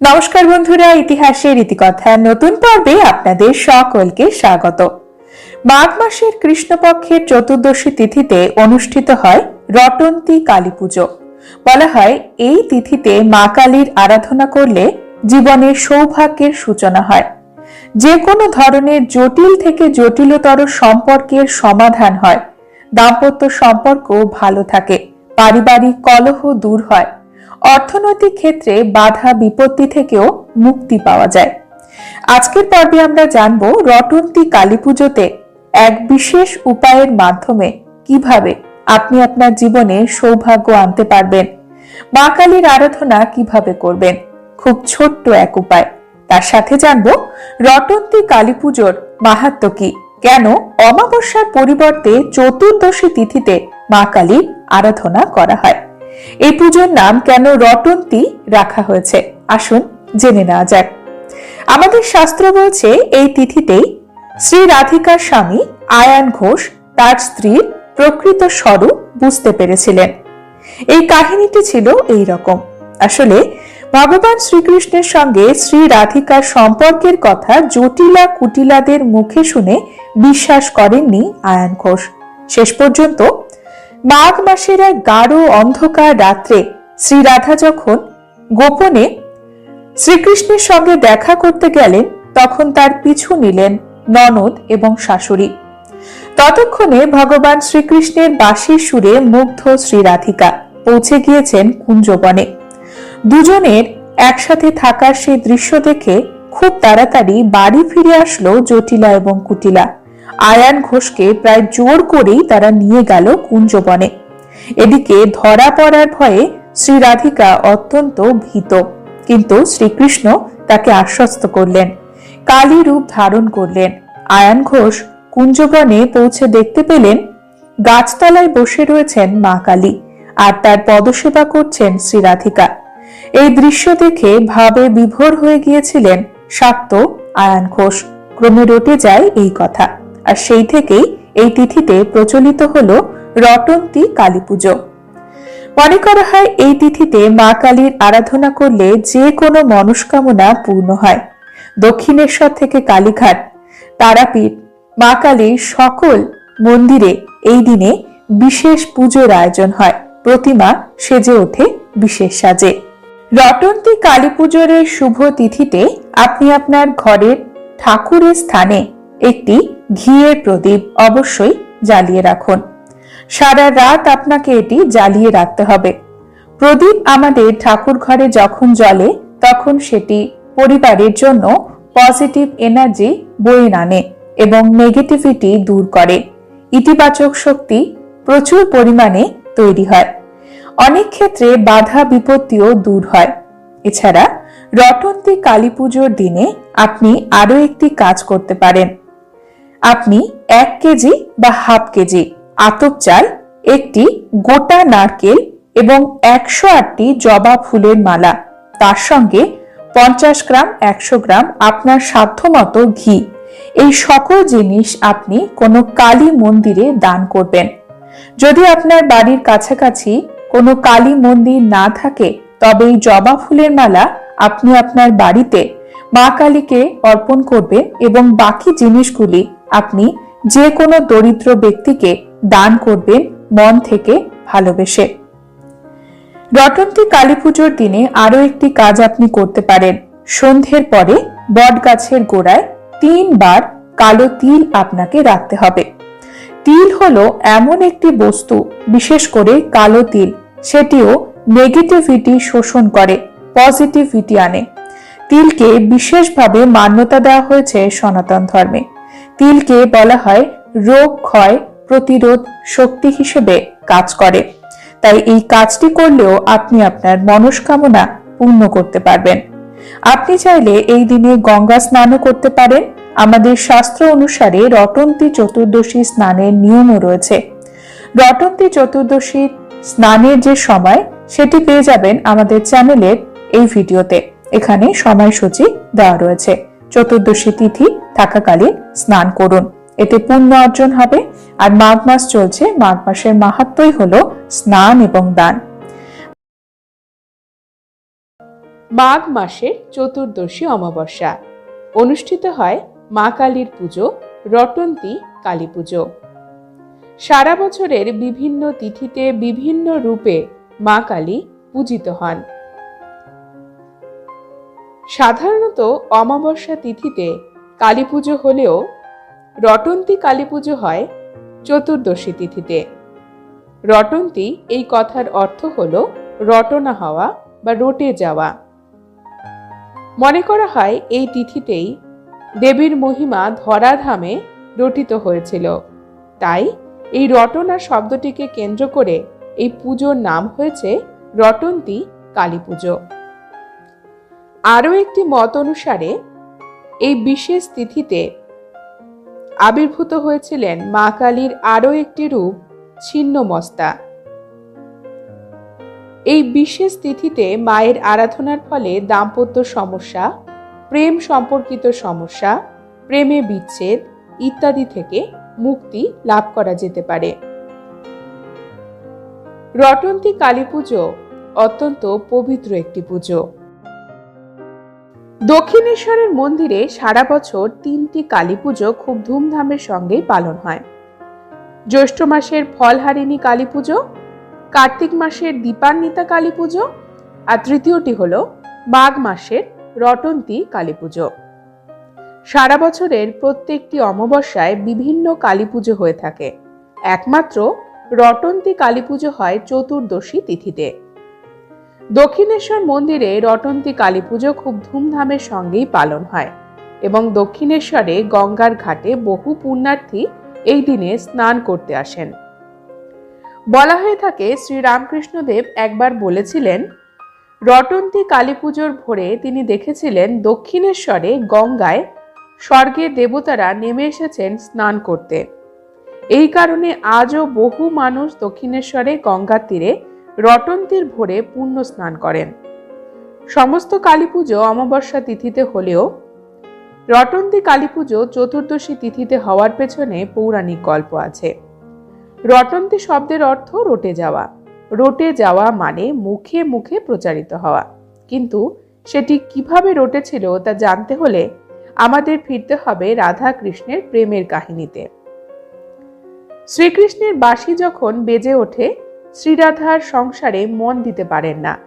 নমস্কার বন্ধুরা, ইতিহাসের ইতিকথা নতুন পর্বে আপনাদের সকলকে স্বাগত। মাঘ মাসের কৃষ্ণপক্ষের চতুর্দশী তিথিতে অনুষ্ঠিত হয় রটন্তী কালী পুজো। বলা হয়, এই তিথিতে মা কালীর আরাধনা করলে জীবনের সৌভাগ্যের সূচনা হয়। যে কোনো ধরনের জটিল থেকে জটিলতর সম্পর্কের সমাধান হয়। দাম্পত্য সম্পর্ক ভালো থাকে। পারিবারিক কলহ দূর হয়। অর্থনৈতিক ক্ষেত্রে বাধা বিপত্তি থেকেও মুক্তি পাওয়া যায়। আজকের পর্বে আমরা জানব রটন্তী কালী পুজোতে এক বিশেষ উপায়ের মাধ্যমে কীভাবে আপনি আপনার জীবনে সৌভাগ্য আনতে পারবেন। মা কালীর আরাধনা কীভাবে করবেন? খুব ছোট্ট এক উপায়। তার সাথে জানব রটন্তী কালী পুজোর মাহাত্ম কি? কেন অমাবস্যার পরিবর্তে চতুর্দশী তিথিতে মা কালীর আরাধনা করা হয়? এই পুজোর নাম কেন রটন্তী রাখা হয়েছে? আসুন জেনে নেওয়া যাক। আমাদের শাস্ত্র বলছে, এই তিথিতেই শ্রী রাধিকার স্বামী আয়ান ঘোষ তার স্ত্রীর প্রকৃত স্বরূপ বুঝতে পেরেছিলেন। এই কাহিনীটি ছিল এই রকম। আসলে, ভগবান শ্রীকৃষ্ণের সঙ্গে শ্রী রাধিকার সম্পর্কের কথা জটিলা কুটিলাদের মুখে শুনে বিশ্বাস করেননি আয়ান ঘোষ। শেষ পর্যন্ত মাঘ মাসের এক গাঢ় অন্ধকার রাত্রে শ্রী রাধা যখন গোপনে শ্রীকৃষ্ণের সঙ্গে দেখা করতে গেলেন, তখন তার পিছু নিলেন ননদ এবং শাশুড়ি। ততক্ষণে ভগবান শ্রীকৃষ্ণের বাঁশির সুরে মুগ্ধ শ্রী রাধিকা পৌঁছে গিয়েছেন কুঞ্জবনে। দুজনের একসাথে থাকার সেই দৃশ্য দেখে খুব তাড়াতাড়ি বাড়ি ফিরে আসলো জটিলা এবং কুটিলা। আয়ান ঘোষকে প্রায় জোর করেই তারা নিয়ে গেল কুঞ্জবনে। এদিকে ধরা পড়ার ভয়ে শ্রী রাধিকা অত্যন্ত ভীত। কিন্তু শ্রীকৃষ্ণ তাকে আশ্বস্ত করলেন কালী রূপ ধারণ করলেন। আয়ান ঘোষ কুঞ্জবনে পৌঁছে দেখতে পেলেন, গাছতলায় বসে রয়েছেন মা কালী আর তার পদসেবা করছেন শ্রী রাধিকা এই দৃশ্য দেখে ভাবে বিভোর হয়ে গিয়েছিলেন শাক্ত আয়ান ঘোষ। ক্রমে রটে যায় এই কথা। আর সেই থেকেই এই তিথিতে প্রচলিত হল রটন্তী কালী পুজো। মনে করা হয় এই তিথিতে মা কালীর আরাধনা করলে যে কোনো মনস্কামনা পূর্ণ হয়। দক্ষিণেশ্বর থেকে কালীঘাট, তারাপীঠ, মা কালীর সকল মন্দিরে এই দিনে বিশেষ পুজোর আয়োজন হয়। প্রতিমা সেজে ওঠে, বিশেষ সাজে। রটন্তী কালী পুজোর শুভ তিথিতে আপনি আপনার ঘরের ঠাকুরের স্থানে একটি ঘিয়ের প্রদীপ অবশ্যই জ্বালিয়ে রাখুন। সারা রাত আপনাকে এটি জ্বালিয়ে রাখতে হবে। প্রদীপ আমাদের ঠাকুর ঘরে যখন জ্বলে, তখন সেটি পরিবারের জন্য পজিটিভ এনার্জি বয়ে আনে এবং নেগেটিভিটি দূর করে। ইতিবাচক শক্তি প্রচুর পরিমাণে তৈরি হয়। অনেক ক্ষেত্রে বাধা বিপত্তিও দূর হয়। এছাড়া রটন্তী কালী পুজোর দিনে আপনি আরও একটি কাজ করতে পারেন। আপনি এক কেজি বা হাফ কেজি আতপ চাল, একটি গোটা নারকেল এবং একশো আটটি জবা ফুলের মালা। তার সঙ্গে পঞ্চাশ গ্রাম, একশো গ্রাম আপনার সাধ্যমতো ঘি। এই সকল জিনিস আপনি কোনো কালী মন্দিরে দান করবেন। যদি আপনার বাড়ির কাছাকাছি কোনো কালী মন্দির না থাকে, তবে এই জবা ফুলের মালা আপনি আপনার বাড়িতে মা কালীকে অর্পণ করবেন এবং বাকি জিনিসগুলি আপনি যে কোনো দরিদ্র ব্যক্তিকে দান করবেন মন থেকে ভালোবেসে। রটন্তী কালী পুজোর দিনে আরও একটি কাজ আপনি করতে পারেন। সন্ধ্যের পরে বট গাছের গোড়ায় তিনবার কালো তিল আপনাকে রাখতে হবে। তিল হলো এমন একটি বস্তু, বিশেষ করে কালো তিল। সেটিও নেগেটিভিটি শোষণ করে, পজিটিভিটি আনে। তিলকে বিশেষভাবে মান্যতা দেওয়া হয়েছে সনাতন ধর্মে। তিলকে বলা হয় রোগ ক্ষয় প্রতিরোধ শক্তি হিসেবে কাজ করে। তাই এই কাজটি করলেও আপনি আপনার মনস্কামনা পূর্ণ করতে পারবেন। আপনি চাইলে এই দিনে গঙ্গা স্নানও করতে পারেন। আমাদের শাস্ত্র অনুসারে রটন্তী চতুর্দশী স্নানের নিয়মও রয়েছে। রটন্তী চতুর্দশীর স্নানের যে সময়, সেটি পেয়ে যাবেন আমাদের চ্যানেলের এই ভিডিওতে। এখানে সময়সূচি দেওয়া রয়েছে। চতুর্দশী তিথি থাকাকালীন স্নান করুন। এতে পুণ্য অর্জন হবে আর মাঘ মাস চলছে। মাঘ মাসের মাহাত্মই হল স্নান এবং দান। মাঘ মাসের চতুর্দশী অমাবস্যা। অনুষ্ঠিত হয় মা কালীর পুজো, রটন্তী কালী পুজো। সারা বছরের বিভিন্ন তিথিতে বিভিন্ন রূপে মা কালী পূজিত হন। সাধারণত অমাবস্যা তিথিতে কালী পুজো হলেও রটন্তী কালী পুজো হয় চতুর্দশী তিথিতে। রটন্তী এই কথার অর্থ হল রটনা হওয়া বা রটে যাওয়া। মনে করা হয় এই তিথিতেই দেবীর মহিমা ধরাধামে রটিত হয়েছিল। তাই এই রটনা শব্দটিকে কেন্দ্র করে এই পুজোর নাম হয়েছে রটন্তী কালী পুজো আরও একটি মত অনুসারে, এই বিশেষ তিথিতে আবির্ভূত হয়েছিলেন মা কালীর আরও একটি রূপ ছিন্নমস্তা এই বিশেষ তিথিতে মায়ের আরাধনার ফলে দাম্পত্য সমস্যা, প্রেম সম্পর্কিত সমস্যা, প্রেমে বিচ্ছেদ ইত্যাদি থেকে মুক্তি লাভ করা যেতে পারে। রটন্তী কালী পুজো অত্যন্ত পবিত্র একটি পুজো। দক্ষিণেশ্বরের মন্দিরে সারা বছর তিনটি কালী পুজো খুব ধুমধামের সঙ্গেই পালন হয়। জ্যৈষ্ঠ মাসের ফলহারিণী কালী পুজো, কার্তিক মাসের দীপান্বিতা কালী পুজো, আর তৃতীয়টি হল মাঘ মাসের রটন্তী কালী পুজো। সারা বছরের প্রত্যেকটি অমাবস্যায় বিভিন্ন কালী পুজো হয়ে থাকে। একমাত্র রটন্তী কালী পুজো হয় চতুর্দশী তিথিতে। দক্ষিণেশ্বর মন্দিরে রটন্তী কালী পুজো খুব ধুমধামের সঙ্গেই পালন হয় এবং দক্ষিণেশ্বরে গঙ্গার ঘাটে বহু পুণ্যার্থী এই দিনে স্নান করতে আসেন। বলা হয়ে থাকে, শ্রীরামকৃষ্ণদেব একবার বলেছিলেন, রটন্তী কালী পুজোর ভোরে তিনি দেখেছিলেন দক্ষিণেশ্বরে গঙ্গায় স্বর্গের দেবতারা নেমে এসেছেন স্নান করতে। এই কারণে আজও বহু মানুষ দক্ষিণেশ্বরে গঙ্গার তীরে রটন্তীর ভোরে পুণ্য স্নান করেন। সমস্ত কালী পুজো অমাবস্যা তিথিতে হলেও রটন্তী কালী পুজো চতুর্দশী তিথিতে হওয়ার পেছনে পৌরাণিক গল্প আছে। রটন্তী শব্দের অর্থ রটে যাওয়া। রটে যাওয়া মানে মুখে মুখে প্রচারিত হওয়া। কিন্তু সেটি কীভাবে রটেছিল তা জানতে হলে আমাদের ফিরতে হবে রাধা কৃষ্ণের প্রেমের কাহিনীতে। শ্রীকৃষ্ণের বাঁশি যখন বেজে ওঠে শ্রীরাধার সংসারে মন দিতে পারেন না।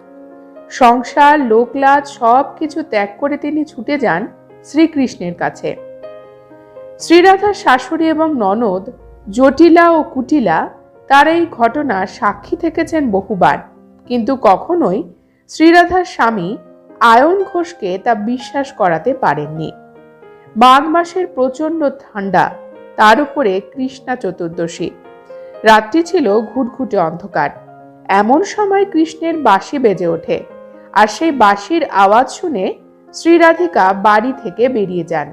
সংসার, লোকলাজ সব কিছু ত্যাগ করে তিনি ছুটে যান শ্রীকৃষ্ণের কাছে। শ্রীরাধার শাশুড়ি এবং ননদ জটিলা ও কুটিলা তার এই ঘটনার সাক্ষী থেকেছেন বহুবার। কিন্তু কখনোই শ্রীরাধার স্বামী আয়ন ঘোষকে তা বিশ্বাস করাতে পারেননি। মাঘ মাসের প্রচণ্ড ঠান্ডা তার উপরে কৃষ্ণা চতুর্দশী। রাত্রি ছিল ঘুটঘুটে অন্ধকার। এমন সময় কৃষ্ণের বাঁশি বেজে ওঠে আর সেই বাঁশির আওয়াজ শুনে শ্রীরাধিকা বাড়ি থেকে বেরিয়ে যান।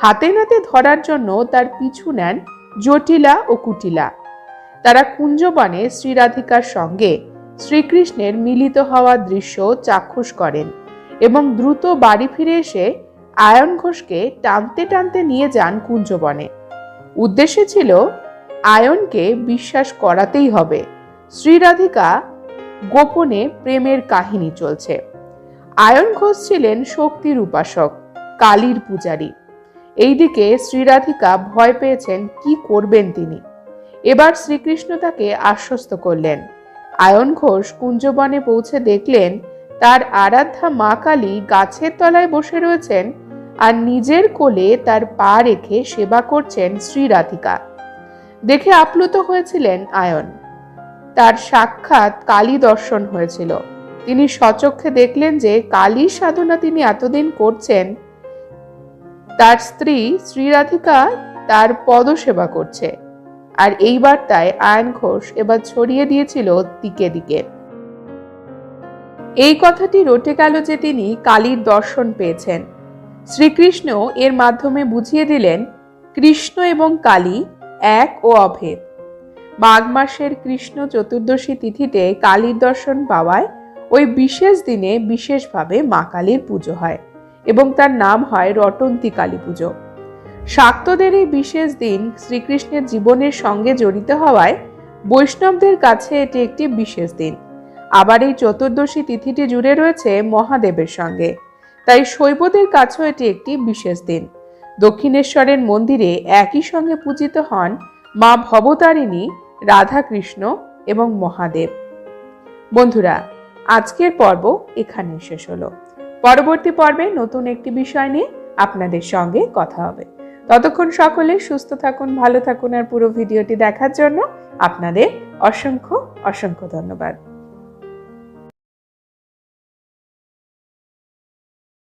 হাতে নাতে ধরার জন্য তার পিছু নেন জটিলা ও কুটিলা। তারা কুঞ্জবনে শ্রীরাধিকার সঙ্গে শ্রীকৃষ্ণের মিলিত হওয়ার দৃশ্য চাক্ষুষ করেন এবং দ্রুত বাড়ি ফিরে এসে আয়ন ঘোষকে টানতে টানতে নিয়ে যান কুঞ্জবনে। উদ্দেশ্য ছিল আয়নকে বিশ্বাস করাতেই হবে। শ্রীরাধিকা গোপনে প্রেমের কাহিনী চলছে। আয়ন ঘোষ ছিলেন শক্তির উপাসক, কালীর পূজারী। এইদিকে শ্রীরাধিকা ভয় পেয়েছেন, কি করবেন তিনি? এবার শ্রীকৃষ্ণ তাকে আশ্বস্ত করলেন। আয়ন ঘোষ কুঞ্জবনে পৌঁছে দেখলেন, তার আরাধ্যা মা কালী গাছের তলায় বসে রয়েছেন আর নিজের কোলে তার পা রেখে সেবা করছেন শ্রীরাধিকা। দেখে আপ্লুত হয়েছিলেন আয়ন। তার সাক্ষাৎ কালী দর্শন হয়েছিল। তিনি সচক্ষে দেখলেন যে কালীর সাধনা তিনি এতদিন করছেন, তার স্ত্রী শ্রীরাধিকা তার পদসেবা করছে। আর এই বার্তায় আয়ন ঘোষ এবার ছড়িয়ে দিয়েছিল দিকে দিকে। এই কথাটি রটে গেল যে তিনি কালীর দর্শন পেয়েছেন। শ্রীকৃষ্ণ এর মাধ্যমে বুঝিয়ে দিলেন, কৃষ্ণ এবং কালী এক ও অভেদ। মাঘ মাসের কৃষ্ণ চতুর্দশী তিথিতে কালীর দর্শন পাওয়ায় ওই বিশেষ দিনে বিশেষভাবে মা কালীর পুজো হয় এবং তার নাম হয় রটন্তী কালী পুজো। শাক্তদের এই বিশেষ দিন শ্রীকৃষ্ণের জীবনের সঙ্গে জড়িত হওয়ায় বৈষ্ণবদের কাছে এটি একটি বিশেষ দিন। আবার এই চতুর্দশী তিথিটি জুড়ে রয়েছে মহাদেবের সঙ্গে, তাই শৈবদের কাছেও এটি একটি বিশেষ দিন। দক্ষিণেশ্বরের মন্দিরে একই সঙ্গে পূজিত হন মা ভবতারিণী, রাধাকৃষ্ণ এবং মহাদেব। বন্ধুরা, আজকের পর্ব এখানে শেষ হলো। পরবর্তী পর্বে নতুন একটি বিষয় নিয়ে আপনাদের সঙ্গে কথা হবে। ততক্ষণ সকলে সুস্থ থাকুন, ভালো থাকুন আর পুরো ভিডিওটি দেখার জন্য আপনাদের অসংখ্য অসংখ্য ধন্যবাদ।